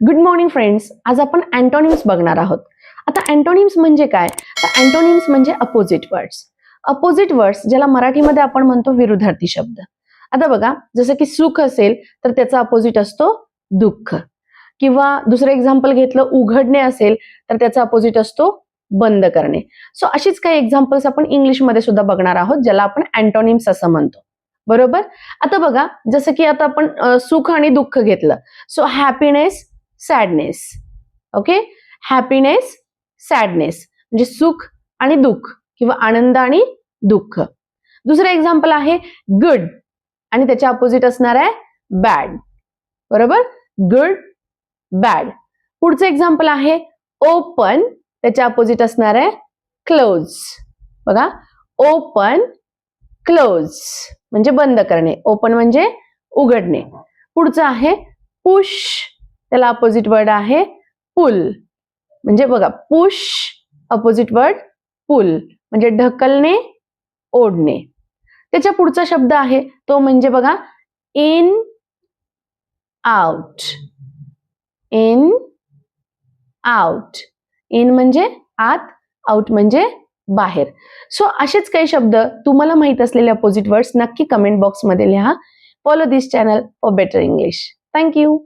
Good morning friends आज आपण antonyms बघणार आहोत. आता अँटोनिम्स म्हणजे काय? तर अँटोनिम्स म्हणजे अपोजिट वर्ड्स अपोजिट वर्ड्स ज्याला मराठीमध्ये आपण म्हणतो विरुद्धार्थी शब्द. आता बघा जसं की सुख असेल तर त्याचा अपोजिट असतो दुःख. किंवा दुसरं एक्झाम्पल घेतलं उघडणे असेल तर त्याचा अपोजिट असतो बंद करणे. सो अशीच काही एक्झाम्पल्स आपण इंग्लिशमध्ये सुद्धा बघणार आहोत ज्याला आपण अँटोनिम्स असं म्हणतो. बरोबर? आता बघा जसं की आता आपण सुख आणि दुःख घेतलं. So happiness sadness okay happiness sadness म्हणजे सुख आणि दुःख किंवा आनंद आणि दुःख. दुसरं एक्झाम्पल आहे गुड आणि त्याच्या अपोजिट असणार आहे बॅड बरोबर? गुड बॅड पुढचं एक्झाम्पल आहे ओपन त्याच्या अपोजिट असणार आहे क्लोज बघा ओपन क्लोज म्हणजे बंद करणे. ओपन म्हणजे उघडणे. पुढचं आहे पुश त्याला अपोजिट वर्ड आहे पुल म्हणजे बघा पुश अपोजिट वर्ड पुल म्हणजे ढकलणे ओढणे. त्याच्या पुढचा शब्द आहे तो म्हणजे बघा in out in out in म्हणजे आत आउट म्हणजे बाहेर. सो असेच काही शब्द तुम्हाला माहीत असलेले अपोजिट वर्ड्स नक्की कमेंट बॉक्समध्ये लिहा. Follow this channel for better English thank you